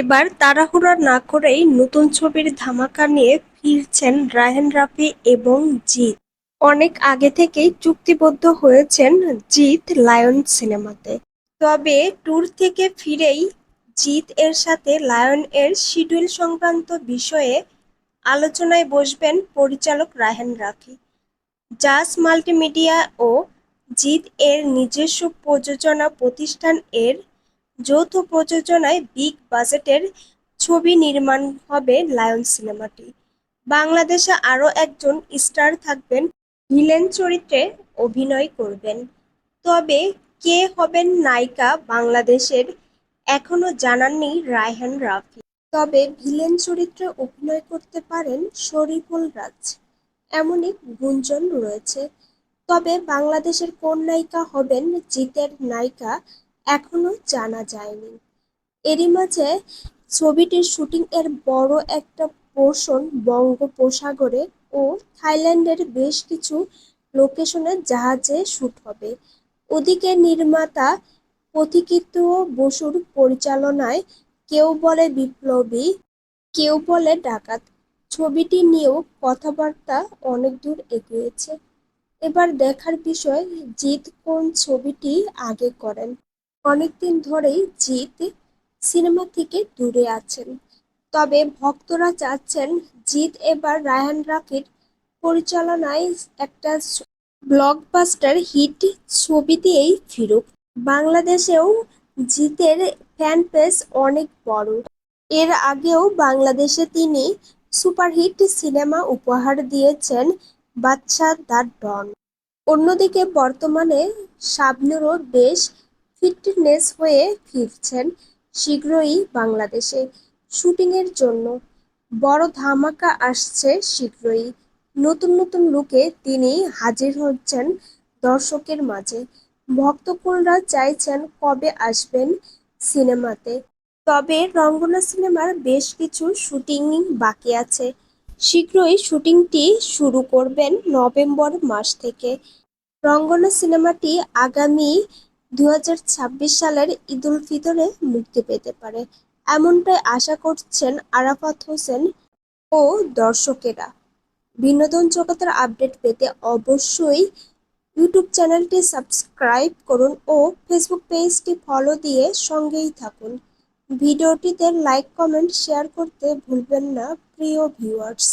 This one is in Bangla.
এবার তাড়াহুড়া না করেই নতুন ছবির ধামাকা নিয়ে ফিরছেন রায়হান রাফি এবং জিৎ। অনেক আগে থেকেই চুক্তিবদ্ধ হয়েছেন জিৎ লায়ন সিনেমাতে। তবে ট্যুর থেকে ফিরেই জিৎ এর সাথে লায়ন এর শিডিউল সংক্রান্ত বিষয়ে আলোচনায় বসবেন পরিচালক রায়হান রাফি। জাস মাল্টিমিডিয়া ও জিৎ এর নিজস্ব প্রযোজনা প্রতিষ্ঠান এর যৌথ প্রযোজনায় বিগ বাজেটের ছবি নির্মাণ হবে লায়ন সিনেমাটি। বাংলাদেশে আরও একজন স্টার থাকবেন, ভিলেন চরিত্রে অভিনয় করবেন। তবে কে হবেন নায়িকা বাংলাদেশের এখনও জানাননি রায়হান রাফি। তবে ভিলেন চরিত্রে অভিনয় করতে পারেন শরীফুল রাজ। এমনই গুঞ্জন রয়েছে। তবে বাংলাদেশের কোন নায়িকা হবেন জিতের নায়িকা এখনও জানা যায়নি। এরই মাঝে ছবিটির শুটিং এর বড় একটা পোর্শন বঙ্গোপসাগরে ও থাইল্যান্ডের বেশ কিছু লোকেশনে জাহাজে শুট হবে। ওদিকে নির্মাতা পথিকৃৎ বসুর পরিচালনায় কেউ বলে বিপ্লবী, কেউ বলে ডাকাত। ছবিটি নিয়েও কথাবার্তা অনেক দূর এগিয়েছে। এবার দেখার বিষয় জিৎ কোন ছবিটি আগে করেন? অনেকদিন ধরেই জিৎ সিনেমা থেকে দূরে আছেন। তবে ভক্তরা চাচ্ছেন জিৎ এবার রায়হান রাফির পরিচালনায় একটা ব্লকবাস্টার হিট ছবি দিয়েই ফিরুক। বাংলাদেশেও জিতের ফ্যান পেজ অনেক বড়। এর আগেও বাংলাদেশে তিনি সুপারহিট সিনেমা উপহার দিয়েছেন বাদশা দ্য ডন। অন্যদিকে বর্তমানে শাবনূরও বেশ ফিটনেস হয়ে ফিরছেন শীঘ্রই বাংলাদেশে। শুটিংয়ের জন্য বড় ধামাকা আসছে শীঘ্রই। নতুন নতুন লুকে তিনি হাজির হচ্ছেন দর্শকের মাঝে। ভক্তকুলরা চাইছেন কবে আসবেন সিনেমাতে। তবে রঙ্গনা সিনেমার বেশ কিছু শুটিং বাকি আছে। শীঘ্রই শুটিংটি শুরু করবেন নভেম্বর মাস থেকে। রঙ্গনা সিনেমাটি আগামী দু হাজার ছাব্বিশ সালের ঈদুল ফিতরে মুক্তি পেতে পারে। এমনটাই আশা করছেন আরাফাত হোসেন ও দর্শকেরা। বিনোদন জগতের আপডেট পেতে অবশ্যই ইউটিউব চ্যানেলটি সাবস্ক্রাইব করুন ও ফেসবুক পেজটি ফলো দিয়ে সঙ্গেই থাকুন। ভিডিওটিতে লাইক, কমেন্ট, শেয়ার করতে ভুলবেন না, প্রিয় ভিউয়ার্স।